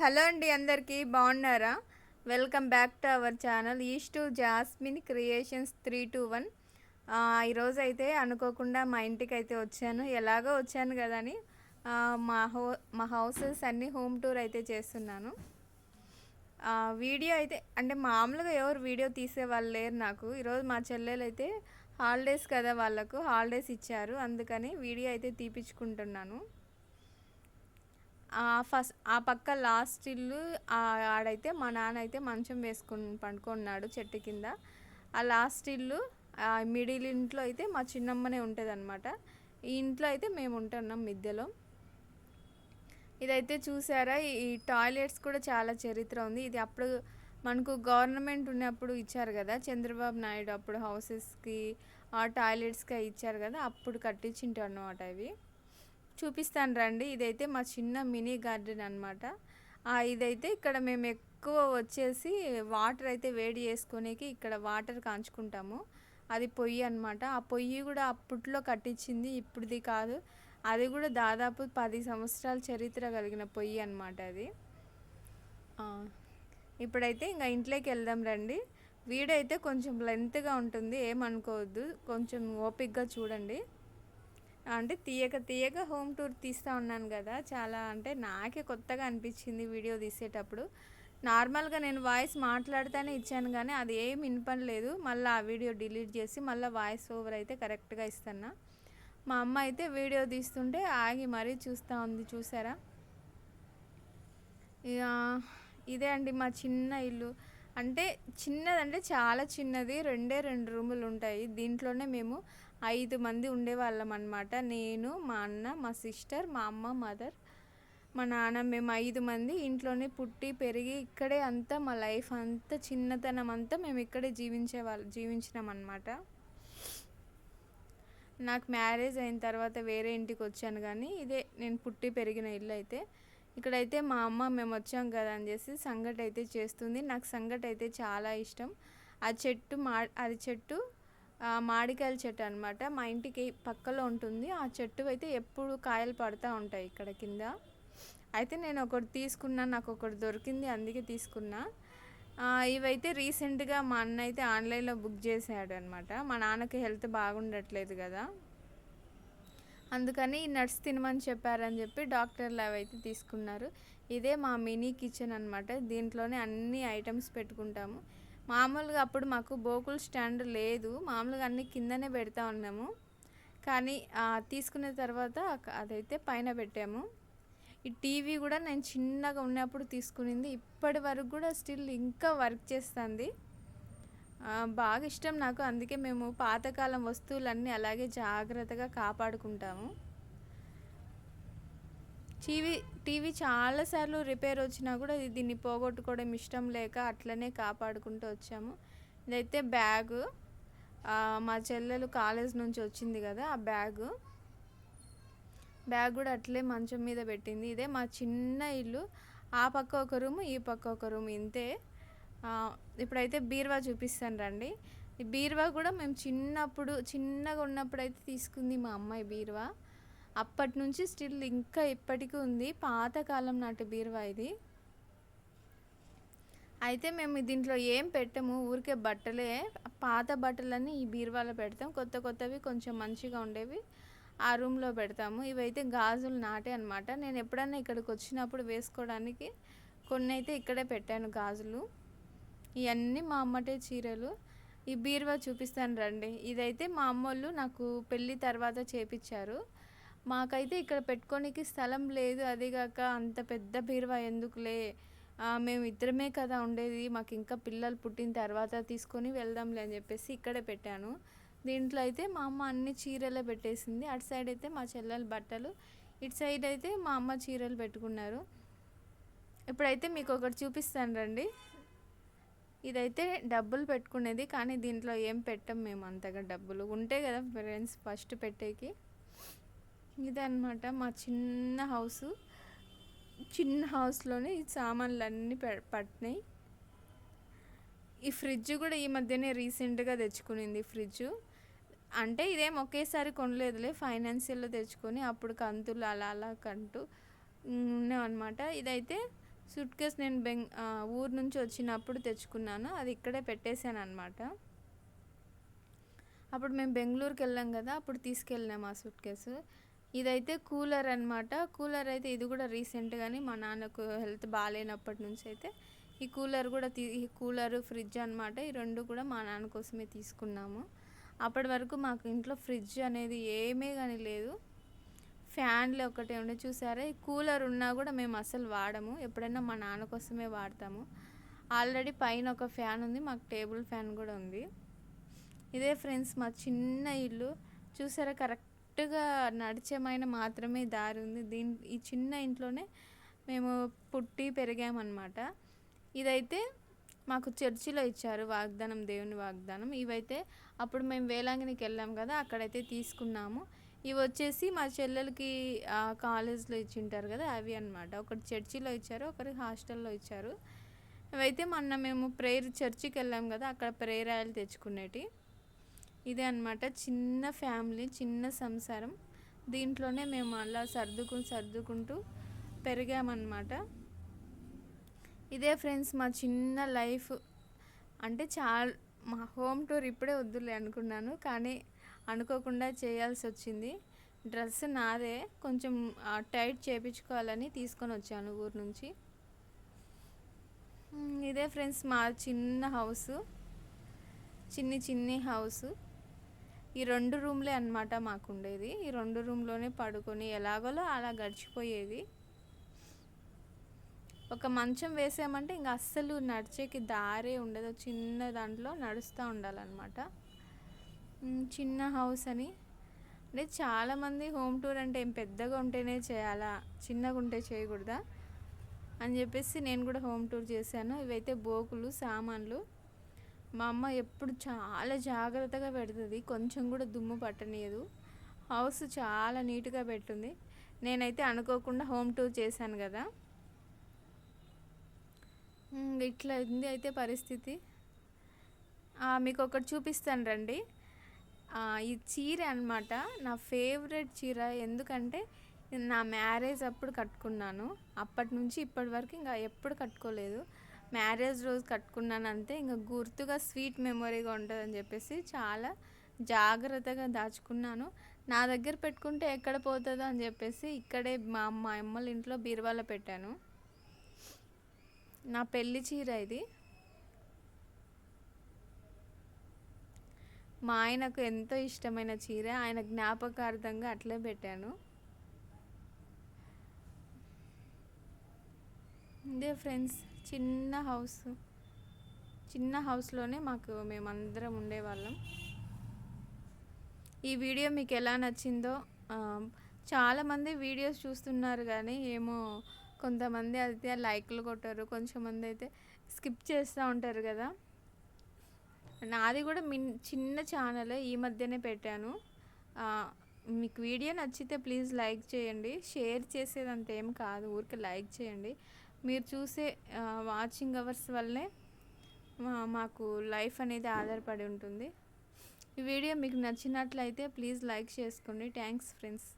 Hello అండి అందరికీ బాగున్నారా? Welcome back to our channel east to Jasmine Creations three two one. ఈరోజు అయితే అనుకోకుండా మా ఇంటికి అయితే వచ్చాను. ఎలాగో వచ్చాను కదా అని మా హో మా హౌసెస్ అన్నీ హోమ్ టూర్ అయితే చేస్తున్నాను. వీడియో అయితే అంటే మామూలుగా ఎవరు వీడియో తీసే వాళ్ళు లేరు నాకు. ఈరోజు మా చెల్లెలు అయితే హాలిడేస్ కదా వాళ్ళకు హాలిడేస్ ఇచ్చారు. అందుకని వీడియో అయితే తీపించుకుంటున్నాను ఫస్ట్ ఆ పక్క లాస్ట్ ఇల్లు ఆ ఆడైతే మా నాన్న అయితే మంచం వేసుకుని పండుకున్నాడు చెట్టు కింద. ఆ లాస్ట్ ఇల్లు ఆ మిడిల్ ఇంట్లో అయితే మా చిన్నమ్మనే ఉంటుంది అనమాట ఈ ఇంట్లో అయితే మేము ఉంటున్నాం మిద్దెలో. ఇదైతే చూసారా ఈ- ఈ టాయిలెట్స్ కూడా చాలా చరిత్ర ఉంది. ఇది అప్పుడు మనకు గవర్నమెంట్ ఉన్నప్పుడు ఇచ్చారు కదా చంద్రబాబు నాయుడు అప్పుడు హౌసెస్కి ఆ టాయిలెట్స్కి ఇచ్చారు కదా అప్పుడు కట్టించింటారు అనమాట ఇవి. చూపిస్తాను రండి. ఇదైతే మా చిన్న మినీ గార్డెన్ అనమాట ఇదైతే ఇక్కడ మేము ఎక్కువ వచ్చేసి వాటర్ అయితే వేడి చేసుకునేకి ఇక్కడ వాటర్ కాంచుకుంటాము. అది పొయ్యి అనమాట ఆ పొయ్యి కూడా అప్పట్లో కట్టించింది ఇప్పుడుది కాదు. అది కూడా దాదాపు పది సంవత్సరాల చరిత్ర కలిగిన పొయ్యి అనమాట అది. ఇప్పుడైతే ఇంకా ఇంట్లోకి వెళ్దాం రండి. వీడియో అయితే కొంచెం లెంత్గా ఉంటుంది ఏమనుకోవద్దు. కొంచెం ఓపిక్గా చూడండి. అంటే తీయక తీయక హోమ్ టూర్ తీస్తూ ఉన్నాను కదా. చాలా అంటే నాకే కొత్తగా అనిపించింది వీడియో తీసేటప్పుడు. నార్మల్గా నేను వాయిస్ మాట్లాడుతూనే ఇచ్చాను కానీ అది ఏం వినపడలేదు మళ్ళీ ఆ వీడియో డిలీట్ చేసి మళ్ళీ వాయిస్ ఓవర్ అయితే కరెక్ట్గా ఇస్తున్నా. మా అమ్మ అయితే వీడియో తీస్తుంటే ఆగి మరీ చూస్తూ ఉంది చూసారా? ఇక ఇదే అండి మా చిన్న ఇల్లు. అంటే చిన్నదంటే చాలా చిన్నది. రెండే రెండు రూములు ఉంటాయి. దీంట్లోనే మేము ఐదు మంది ఉండేవాళ్ళం అనమాట నేను మా అన్న మా సిస్టర్ మా అమ్మ మదర్ మా నాన్న మేము ఐదు మంది ఇంట్లోనే పుట్టి పెరిగి ఇక్కడే అంతా మా లైఫ్ అంతా చిన్నతనం అంతా మేము ఇక్కడే జీవించే వాళ్ళు జీవించినాం అనమాట నాకు మ్యారేజ్ అయిన తర్వాత వేరే ఇంటికి వచ్చాను కానీ ఇదే నేను పుట్టి పెరిగిన ఇల్లు అయితే. ఇక్కడైతే మా అమ్మ మేము వచ్చాం కదా అని చేసి సంగటి అయితే చేస్తుంది. నాకు సంగటి అయితే చాలా ఇష్టం. ఆ చెట్టు మా అది చెట్టు మామిడికాయల చెట్టు అనమాట మా ఇంటికి పక్కలో ఉంటుంది. ఆ చెట్టు అయితే ఎప్పుడు కాయలు పడుతూ ఉంటాయి ఇక్కడ కింద. అయితే నేను ఒకటి తీసుకున్నా నాకు ఒకటి దొరికింది అందుకే తీసుకున్నా. ఇవైతే రీసెంట్గా మా అన్న అయితే ఆన్లైన్లో బుక్ చేశాడు అనమాట మా నాన్నకి హెల్త్ బాగుండట్లేదు కదా. అందుకని ఈ నట్స్ తినమని చెప్పారని చెప్పి డాక్టర్లు అవైతే తీసుకున్నారు. ఇదే మా మినీ కిచెన్ అనమాట దీంట్లోనే అన్ని ఐటమ్స్ పెట్టుకుంటాము. మామూలుగా అప్పుడు మాకు బోకుల్ స్టాండ్ లేదు. మామూలుగా అన్ని కిందనే పెడతా ఉన్నాము. కానీ తీసుకున్న తర్వాత అదైతే పైన పెట్టాము. ఈ టీవీ కూడా నేను చిన్నగా ఉన్నప్పుడు తీసుకునింది. ఇప్పటి వరకు కూడా స్టిల్ ఇంకా వర్క్ చేస్తుంది. బాగా ఇష్టం నాకు. అందుకే మేము పాతకాలం వస్తువులన్నీ అలాగే జాగ్రత్తగా కాపాడుకుంటాము. టీవీ టీవీ చాలాసార్లు రిపేర్ వచ్చినా కూడా ఇది దీన్ని పోగొట్టుకోవడం ఇష్టం లేక అట్లనే కాపాడుకుంటూ వచ్చాము. ఇదైతే బ్యాగు. మా చెల్లెలు కాలేజ్ నుంచి వచ్చింది కదా ఆ బ్యాగు. బ్యాగ్ కూడా అట్లే మంచం మీద పెట్టింది. ఇదే మా చిన్న ఇల్లు. ఆ పక్క ఒక రూమ్ ఈ పక్క ఒక రూమ్ ఇంతే. ఇప్పుడైతే బీరువా చూపిస్తాను రండి. ఈ బీరువా కూడా మేము చిన్నప్పుడు చిన్నగా ఉన్నప్పుడు అయితే తీసుకుంది మా అమ్మాయి బీరువా. అప్పటి నుంచి స్టిల్ ఇంకా ఇప్పటికీ ఉంది. పాతకాలం నాటి బీరువా ఇది. అయితే మేము దీంట్లో ఏం పెట్టము ఊరికే బట్టలే. పాత బట్టలన్నీ ఈ బీరువాలో పెడతాం. కొత్త కొత్తవి కొంచెం మంచిగా ఉండేవి ఆ రూమ్లో పెడతాము. ఇవైతే గాజులు నాటే అనమాట నేను ఎప్పుడన్నా ఇక్కడికి వచ్చినప్పుడు వేసుకోవడానికి కొన్ని అయితే ఇక్కడే పెట్టాను గాజులు. ఇవన్నీ మా అమ్మటే చీరలు. ఈ బీరువా చూపిస్తాను రండి. ఇదైతే మా అమ్మోళ్ళు నాకు పెళ్ళి తర్వాత చేపించారు మాకైతే ఇక్కడ పెట్టుకోనికి స్థలం లేదు. అదిగాక అంత పెద్ద బీరువా ఎందుకులే? మేము ఇద్దరమే కదా ఉండేది. మాకు ఇంకా పిల్లలు పుట్టిన తర్వాత తీసుకొని వెళ్దాంలే అని చెప్పేసి ఇక్కడే పెట్టాను. దీంట్లో అయితే మా అమ్మ అన్ని చీరలే పెట్టేసింది. అటు సైడ్ అయితే మా చెల్లెల బట్టలు ఇటు సైడ్ అయితే మా అమ్మ చీరలు పెట్టుకున్నారు. ఇప్పుడైతే మీకు ఒకటి చూపిస్తాను రండి. ఇదైతే డబ్బులు పెట్టుకునేది కానీ దీంట్లో ఏం పెట్టం మేము అంతగా డబ్బులు. ఉంటే కదా ఫ్రెండ్స్ ఫస్ట్ పెట్టేకి. ఇదన్నమాట మా చిన్న హౌస్. చిన్న హౌస్లోనే ఈ సామాన్లు అన్నీ పట్టినాయి. ఈ ఫ్రిడ్జ్ కూడా ఈ మధ్యనే రీసెంట్గా తెచ్చుకునింది ఫ్రిడ్జ్. అంటే ఇదేం ఒకేసారి కొనలేదులే ఫైనాన్షియల్లో తెచ్చుకొని అప్పుడు కంతులు అలా అలా కంటూ ఉన్నాం అనమాట ఇదైతే సూట్ కేస్ నేను బెంగ్ ఊరు నుంచి వచ్చినప్పుడు తెచ్చుకున్నాను. అది ఇక్కడే పెట్టేశాను అనమాట అప్పుడు మేము బెంగళూరుకి వెళ్ళాం కదా అప్పుడు తీసుకెళ్ళినాం ఆ సూట్ కేసు. ఇదైతే కూలర్ అనమాట కూలర్ అయితే ఇది కూడా రీసెంట్గానే మా నాన్నకు హెల్త్ బాగాలేనప్పటి నుంచి అయితే ఈ కూలర్ కూడా తీ ఈ కూలర్ ఫ్రిడ్జ్ అనమాట ఈ రెండు కూడా మా నాన్న కోసమే తీసుకున్నాము. అప్పటి వరకు మాకు ఇంట్లో ఫ్రిడ్జ్ అనేది ఏమీ కానీ లేదు. ఫ్యాన్లు ఒకటే ఉండే. చూసారా? ఈ కూలర్ ఉన్నా కూడా మేము అసలు వాడము. ఎప్పుడైనా మా నాన్న కోసమే వాడతాము. ఆల్రెడీ పైన ఒక ఫ్యాన్ ఉంది. మాకు టేబుల్ ఫ్యాన్ కూడా ఉంది. ఇదే ఫ్రెండ్స్ మా చిన్న ఇల్లు. చూసారా? కరెక్ట్ స్ట్రిక్ట్గా నడిచేమైన మాత్రమే దారి ఉంది. దీని ఈ చిన్న ఇంట్లోనే మేము పుట్టి పెరిగామన్నమాట. ఇదైతే మాకు చర్చిలో ఇచ్చారు వాగ్దానం దేవుని వాగ్దానం. ఇవైతే అప్పుడు మేము వేలాంగినికి వెళ్ళాం కదా అక్కడైతే తీసుకున్నాము. ఇవి వచ్చేసి మా చెల్లెలకి ఆ, కాలేజ్లో ఇచ్చింటారు కదా అవి అన్నమాట. ఒకటి చర్చిలో ఇచ్చారు ఒకరి హాస్టల్లో ఇచ్చారు. ఇవైతే మొన్న మేము ప్రేయర్ చర్చికి వెళ్ళాం కదా అక్కడ ప్రేయర్ ఆయిల్ తెచ్చుకునేటి. ఇదే అన్నమాట. చిన్న ఫ్యామిలీ చిన్న సంసారం. దీంట్లోనే మేము అలా సర్దుకుని సర్దుకుంటూ పెరిగామన్నమాట. ఇదే ఫ్రెండ్స్ మా చిన్న లైఫ్. అంటే చాలా మా హోమ్ టూర్ ఇప్పుడే వద్దులే అనుకున్నాను. కానీ అనుకోకుండా చేయాల్సి వచ్చింది డ్రెస్ నాదే. కొంచెం టైట్ చేయించుకోవాలని తీసుకొని వచ్చాను ఊరు నుంచి. ఇదే ఫ్రెండ్స్ మా చిన్న హౌస్. చిన్ని చిన్ని హౌస్. ఈ రెండు రూమ్లే అన్నమాట మాకు ఉండేది ఈ రెండు రూమ్లోనే పడుకొని ఎలాగోలో అలా గడిచిపోయేది. ఒక మంచం వేసామంటే ఇంకా అస్సలు నడిచేకి దారే ఉండదు. చిన్న దాంట్లో నడుస్తూ ఉండాలన్నమాట. చిన్న హౌస్ అని. అంటే చాలామంది హోమ్ టూర్ అంటే ఏం పెద్దగా ఉంటేనే చేయాలా చిన్నగా ఉంటే చేయకూడదా అని చెప్పేసి నేను కూడా హోమ్ టూర్ చేశాను. ఇవైతే బోకులు సామాన్లు. మా అమ్మ ఎప్పుడు చాలా జాగ్రత్తగా పెడుతుంది. కొంచెం కూడా దుమ్ము పట్టనీయదు. హౌస్ చాలా నీట్గా పెట్టుంది. నేనైతే అనుకోకుండా హోమ్ టూర్ చేశాను కదా. ఇట్లా ఉంది అయితే పరిస్థితి. మీకు ఒకటి చూపిస్తాను రండి. ఈ చీర అనమాట నా ఫేవరెట్ చీర. ఎందుకంటే నా మ్యారేజ్ అప్పుడు కట్టుకున్నాను. అప్పటి నుంచి ఇప్పటి వరకు ఇంకా ఎప్పుడు కట్టుకోలేదు. మ్యారేజ్ రోజు కట్టుకున్నాను అంతే ఇంకా గుర్తుగా స్వీట్ మెమొరీగా ఉంటుందని చెప్పేసి చాలా జాగ్రత్తగా దాచుకున్నాను. నా దగ్గర పెట్టుకుంటే ఎక్కడ పోతుందో అని చెప్పేసి ఇక్కడే మా అమ్మ అమ్మల ఇంట్లో బీరువాలో పెట్టాను. నా పెళ్ళి చీర ఇది. మా ఆయనకు ఎంతో ఇష్టమైన చీర ఆయన జ్ఞాపకార్థంగా అట్లే పెట్టాను. ఇదే ఫ్రెండ్స్ చిన్న హౌస్. చిన్న హౌస్లోనే మాకు మేమందరం ఉండేవాళ్ళం. ఈ వీడియో మీకు ఎలా నచ్చిందో చాలామంది వీడియోస్ చూస్తున్నారు కానీ ఏమో కొంతమంది అయితే లైక్లు కొట్టారు కొంచెంమంది అయితే స్కిప్ చేస్తూ ఉంటారు కదా. నాది కూడా మిన్ చిన్న ఛానల్ ఈ మధ్యనే పెట్టాను. మీకు వీడియో నచ్చితే ప్లీజ్ లైక్ చేయండి. షేర్ చేసేది అంత ఏం కాదు ఊరికే లైక్ చేయండి. మీరు చూసే వాచింగ్ అవర్స్ వల్లే మాకు లైఫ్ అనేది ఆధారపడి ఉంటుంది. ఈ వీడియో మీకు నచ్చినట్లయితే ప్లీజ్ లైక్ చేసుకోండి. Thanks friends